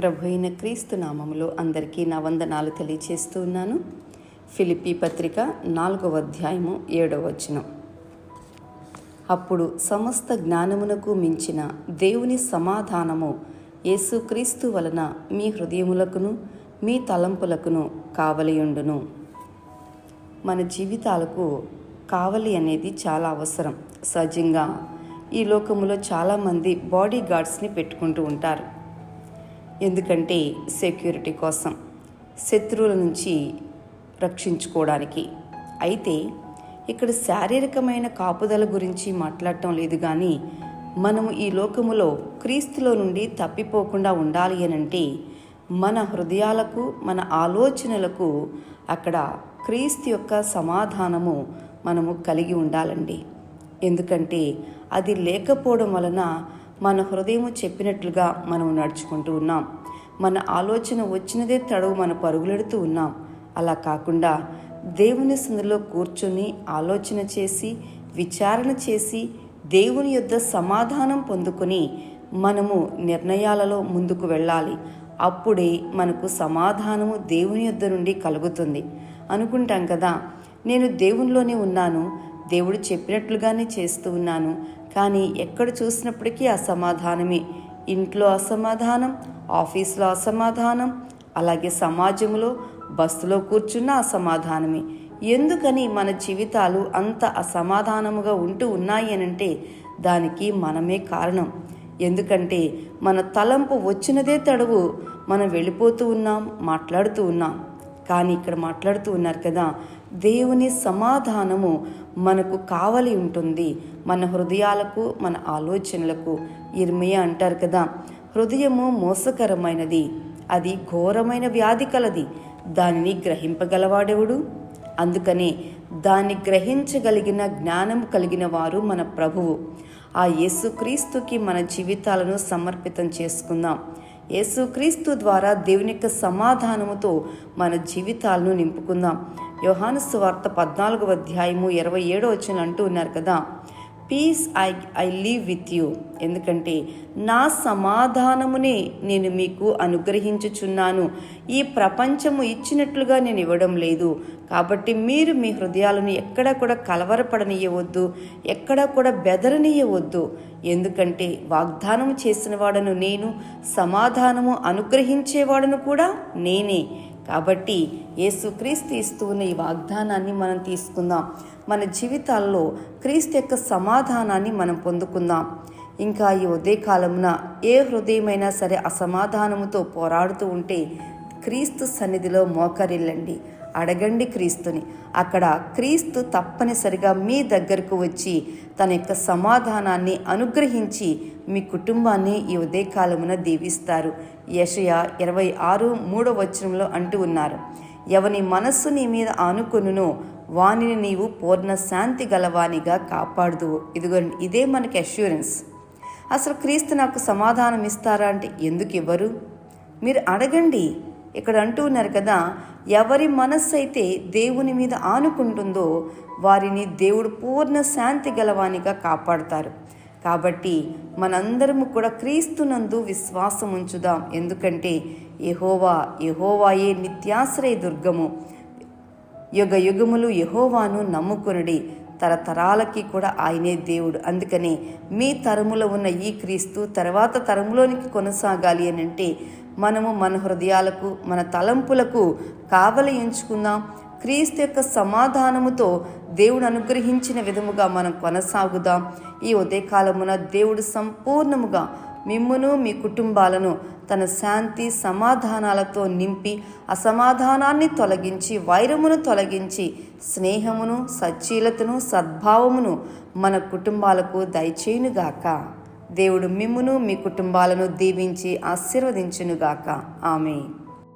ప్రభు అయిన క్రీస్తు నామములో అందరికీ నా వందనాలు తెలియచేస్తూ ఉన్నాను. ఫిలిపి పత్రిక నాలుగవ అధ్యాయము ఏడవ వచనం. అప్పుడు సమస్త జ్ఞానమునకు మించిన దేవుని సమాధానము యేసుక్రీస్తు వలన మీ హృదయములకును మీ తలంపులకును కావలియుండును మన జీవితాలకు కావలి అనేది చాలా అవసరం. సహజంగా ఈ లోకములో చాలామంది బాడీ గార్డ్స్ని పెట్టుకుంటూ ఉంటారు. ఎందుకంటే సెక్యూరిటీ కోసం శత్రువుల నుంచి రక్షించుకోవడానికి. అయితే ఇక్కడ శారీరకమైన కాపుదల గురించి మాట్లాడటం లేదు కానీ మనము ఈ లోకములో క్రీస్తులో నుండి తప్పిపోకుండా ఉండాలి అనంటే మన హృదయాలకు మన ఆలోచనలకు అక్కడ క్రీస్తు యొక్క సమాధానము మనము కలిగి ఉండాలండి. ఎందుకంటే అది లేకపోవడం వలన మన హృదయము చెప్పినట్లుగా మనం నడుచుకుంటూ ఉన్నాం. మన ఆలోచన వచ్చినదే తడవు మన పరుగులెడుతూ ఉన్నాం. అలా కాకుండా దేవుని సందులో కూర్చొని ఆలోచన చేసి విచారణ చేసి దేవుని యొద్ద సమాధానం పొందుకొని మనము నిర్ణయాలలో ముందుకు వెళ్ళాలి. అప్పుడే మనకు సమాధానము దేవుని యొద్ద నుండి కలుగుతుంది. అనుకుంటాం కదా నేను దేవునిలోనే ఉన్నాను దేవుడు చెప్పినట్లుగానే చేస్తూ ఉన్నాను కానీ ఎక్కడ చూసినప్పటికీ అసమాధానమే ఇంట్లో అసమాధానం ఆఫీస్లో అసమాధానం అలాగే సమాజంలో బస్సులో కూర్చున్న అసమాధానమే. ఎందుకని మన జీవితాలు అంత అసమాధానముగా ఉంటూ ఉన్నాయి అనంటే దానికి మనమే కారణం. ఎందుకంటే మన తలంపు వచ్చినదే తడవు మనం వెళ్ళిపోతూ ఉన్నాం మాట్లాడుతూ ఉన్నాం. కానీ ఇక్కడ మాట్లాడుతూ ఉన్నారు కదా దేవుని సమాధానము మనకు కావలి ఉంటుంది. మన హృదయాలకు మన ఆలోచనలకు ఇర్మియ అంటారు కదా. హృదయము మోసకరమైనది. అది ఘోరమైన వ్యాధి కలది. దానిని గ్రహింపగలవాడెవడు? అందుకనే దాన్ని గ్రహించగలిగిన జ్ఞానం కలిగిన వారు మన ప్రభువు. ఆ యేసుక్రీస్తుకి మన జీవితాలను సమర్పితం చేసుకుందాం. యేసుక్రీస్తు ద్వారా దేవుని యొక్క సమాధానముతో మన జీవితాలను నింపుకుందాం. యోహాను వార్త పద్నాలుగవ అధ్యాయము ఇరవై ఏడో వచ్చిన అంటూ ఉన్నారు కదా. Peace I I leave with you ఎందుకంటే నా సమాధానమునే నేను మీకు అనుగ్రహించుచున్నాను. ఈ ప్రపంచము ఇచ్చినట్లుగా నేను ఇవ్వడం లేదు. కాబట్టి మీరు మీ హృదయాలను ఎక్కడా కూడా కలవరపడనియవద్దు ఎక్కడా కూడా బెదరనీయవద్దు. ఎందుకంటే వాగ్దానం చేసిన వాడను నేను సమాధానము అనుగ్రహించేవాడను కూడా నేనే. కాబట్టి యేసుక్రీస్తు ఇస్తున్న ఈ వాగ్దానాన్ని మనం తీసుకుందాం. మన జీవితాల్లో క్రీస్తు యొక్క సమాధానాన్ని మనం పొందుకుందాం. ఇంకా ఈ ఉదయకాలమున ఏ హృదయమైనా సరే అసమాధానముతో పోరాడుతూ ఉంటే క్రీస్తు సన్నిధిలో మోకరిల్లండి. అడగండి క్రీస్తుని. అక్కడ క్రీస్తు తప్పనిసరిగా మీ దగ్గరకు వచ్చి తన యొక్క సమాధానాన్ని అనుగ్రహించి మీ కుటుంబాన్ని ఈ ఉదయకాలమున దీవిస్తారు. యషయ ఇరవై ఆరు మూడో వచనంలో అంటూ ఉన్నారు. ఎవని మనస్సు నీ మీద ఆనుకొనునో వానిని నీవు పూర్ణ శాంతి గలవానిగా కాపాడుదువు. ఇదిగోండి ఇదే మనకి అష్యూరెన్స్ అసలు క్రీస్తు నాకు సమాధానం ఇస్తారా అంటే ఎందుకు ఇవ్వరు? మీరు అడగండి. ఇక్కడ అంటూ ఉన్నారు కదా ఎవరి మనస్సు అయితే దేవుని మీద ఆనుకుంటుందో వారిని దేవుడు పూర్ణ శాంతి గలవానిగా కాపాడుతారు. కాబట్టి మనందరము కూడా క్రీస్తునందు విశ్వాసం ఉంచుదాం. ఎందుకంటే యహోవా యహోవాయే నిత్యాశ్రయ దుర్గము. యుగ యుగములు యహోవాను నమ్ముకునుడి. తరతరాలకి కూడా ఆయనే దేవుడు. అందుకనే మీ తరములో ఉన్న ఈ క్రీస్తు తర్వాత తరములోనికి కొనసాగాలి అని అంటే మనము మన హృదయాలకు మన తలంపులకు కావలి ఎంచుకుందాం. క్రీస్తు యొక్క సమాధానముతో దేవుడు అనుగ్రహించిన విధముగా మనం కొనసాగుదాం. ఈ ఉదయకాలమున దేవుడు సంపూర్ణముగా మిమ్మును మీ కుటుంబాలను తన శాంతి సమాధానాలతో నింపి అసమాధానాన్ని తొలగించి వైరమును తొలగించి స్నేహమును సచ్చీలతను సద్భావమును మన కుటుంబాలకు దయచేయునుగాక. దేవుడు మిమ్మును మీ కుటుంబాలను దీవించి ఆశీర్వదించునుగాక. ఆమె